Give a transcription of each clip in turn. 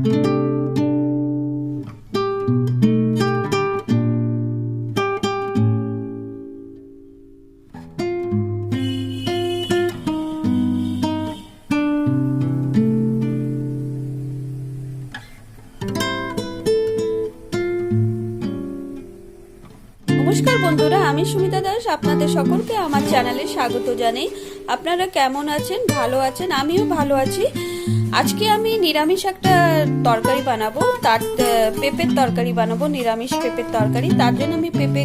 নমস্কার বন্ধুরা, আমি সুমিতা দাস। আপনাদের সকলকে আমার চ্যানেলে স্বাগত জানাই। আপনারা কেমন আছেন? ভালো আছেন? আমিও ভালো আছি। আজকে আমি নিরামিষ একটা তরকারি বানাবো। তার পেঁপের তরকারি বানাবো, নিরামিষ পেঁপের তরকারি। তার জন্য আমি পেঁপে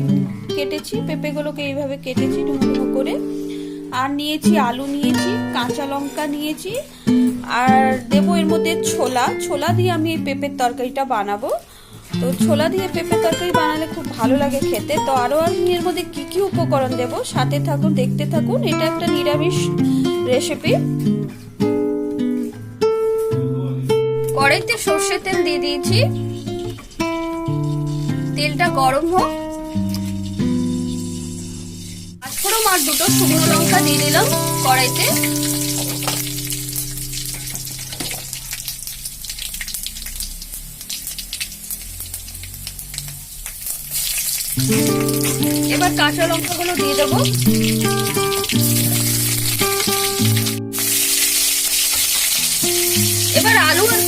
কেটেছি, পেঁপেগুলোকে এইভাবে কেটেছি ডুমো করে। আর নিয়েছি আলু নিয়েছি, কাঁচা লঙ্কা নিয়েছি, আর দেবো এর মধ্যে ছোলা। ছোলা দিয়ে আমি এই পেঁপের তরকারিটা বানাবো। তো ছোলা দিয়ে পেঁপে তরকারি বানালে খুব ভালো লাগে খেতে। তো আরও আমি এর মধ্যে কি কি উপকরণ দেব? সাথে থাকুন, দেখতে থাকুন। এটা একটা নিরামিষ রেসিপি। কড়াইতে সর্ষের তেল দিয়ে দিয়েছি। তেলটা গরম হোক। পাঁচফোড়ন আর দুটো শুকনো লঙ্কা দিয়ে দিলাম কড়াইতে। এবার কাঁচা লঙ্কাগুলো দিয়ে দেবো।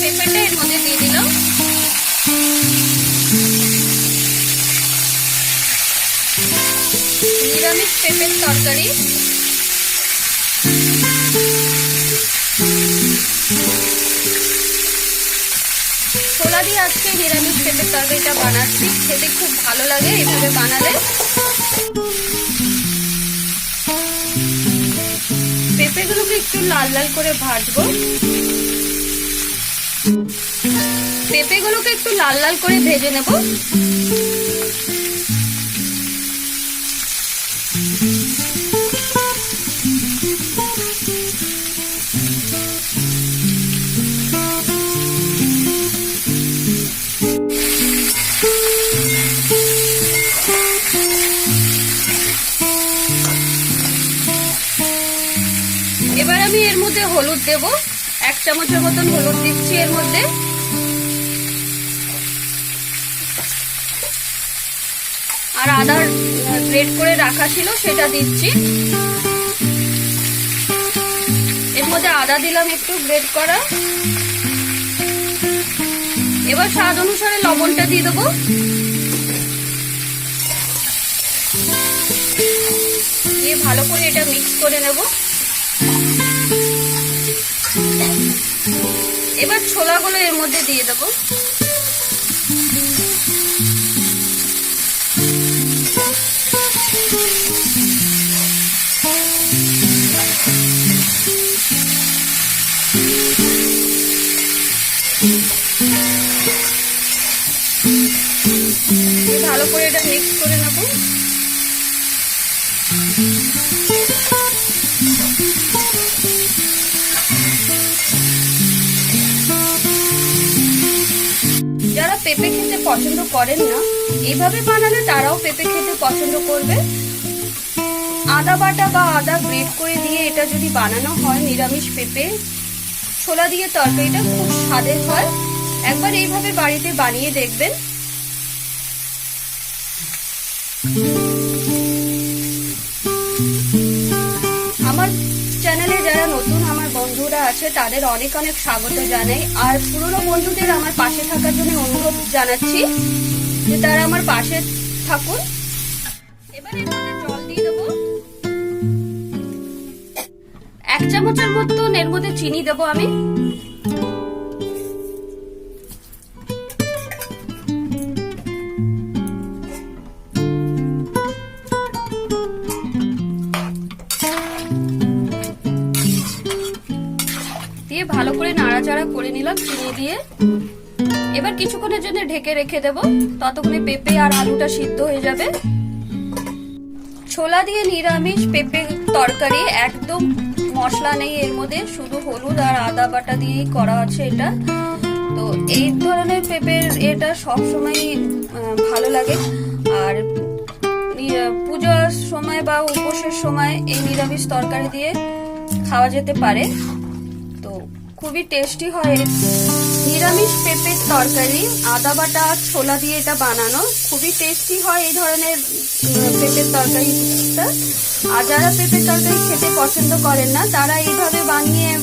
পেঁপেটা এর মধ্যে দিয়ে দিলাম নিরামিষ পেঁপের তরকারি। ছোলা দিয়ে আজকে নিরামিষ পেঁপের তরকারিটা বানাচ্ছি। খেতে খুব ভালো লাগে এইভাবে বানালে। পেঁপেগুলোকে একটু লাল লাল করে ভাজবো। পেঁপেগুলোকে একটু লাল লাল করে ভেজে নেব। এবার আমি এর মধ্যে হলুদ দেব। এক চামচের মতন হলুদ দিচ্ছি এর মধ্যে। আর আদার গ্রেট করে রাখা ছিল, সেটা দিচ্ছি। এর মধ্যে আদা দিলাম একটু গ্রেট করা। এবার স্বাদ অনুসারে লবণটা দিয়ে দেবো। দিয়ে ভালো করে এটা মিক্স করে নেব। এবার ছোলাগুলো এর মধ্যে দিয়ে দেবো। ভালো করে এটা মিক্স করে নেব। পেঁপে খেতে পছন্দ করেন না এভাবে বানালে তারাও পেঁপে খেতে পছন্দ করবে। আদা বাটা বা আদা গ্রেট করে দিয়ে এটা যদি বানানো হয়, নিরামিষ পেঁপে, ছোলা দিয়ে তরকারিটা খুব স্বাদের হয়। একবার এইভাবে বাড়িতে বানিয়ে দেখবেন। আছে, তাদের অনেক অনেক স্বাগত জানাই। আর পুরনো বন্ধুদের আমার পাশে থাকার জন্য অনুরোধ জানাচ্ছি যে তারা আমার পাশে থাকুন। এবার জল দিয়ে দেবো। এক চামচের মতন এর মধ্যে চিনি দেবো আমি। ভালো করে নাড়াচাড়া করে নিলাম, চিনি দিয়ে। এবার কিছুক্ষণের জন্য ঢেকে রেখে দেব। ততক্ষণে পেঁপে আর আলুটা সিদ্ধ হয়ে যাবে। ছোলা দিয়ে নিরামিষ পেঁপে তরকারি, একদম মশলা নেই এর মধ্যে, শুধু হলুদ আর আদা বাটা দিয়েই করা আছে এটা। তো এই ধরনের পেঁপের এটা সব সময় ভালো লাগে। আর পুজোর সময় বা উপোসের সময় এই নিরামিষ তরকারি দিয়ে খাওয়া যেতে পারে। তো খুবই টেস্টি হয়। নিরামিষ পেঁপের তরকারি, আদা বাটা, ছোলা দিয়ে এটা বানানো। খুবই টেস্টি হয় এই ধরনের পেঁপের তরকারিটা আর যারা পেঁপের তরকারি খেতে পছন্দ করেন না, তারা এইভাবে বানিয়ে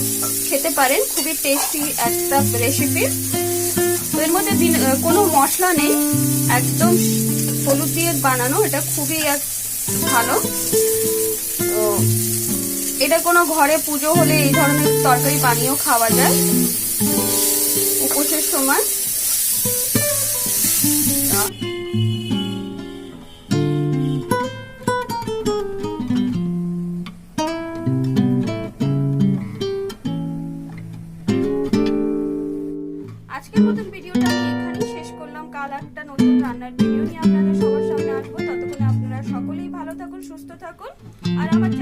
খেতে পারেন। খুবই টেস্টি একটা রেসিপি তো এর মধ্যে কোনো মশলা নেই। একদম হলুদ দিয়ে বানানো। এটা খুবই এক- ভালো। এটা কোনো ঘরে পুজো হলে এই ধরনের তরকারি পানীয় খাওয়া যায়। উপোসের সময়। আজকের মতন ভিডিওটা আমি এখানেই শেষ করলাম। কাল একটা নতুন রান্নার ভিডিও নিয়ে আপনাদের সবার সামনে আসব। ততক্ষণে আপনারা সকলেই ভালো থাকুন, সুস্থ থাকুন। আর আমার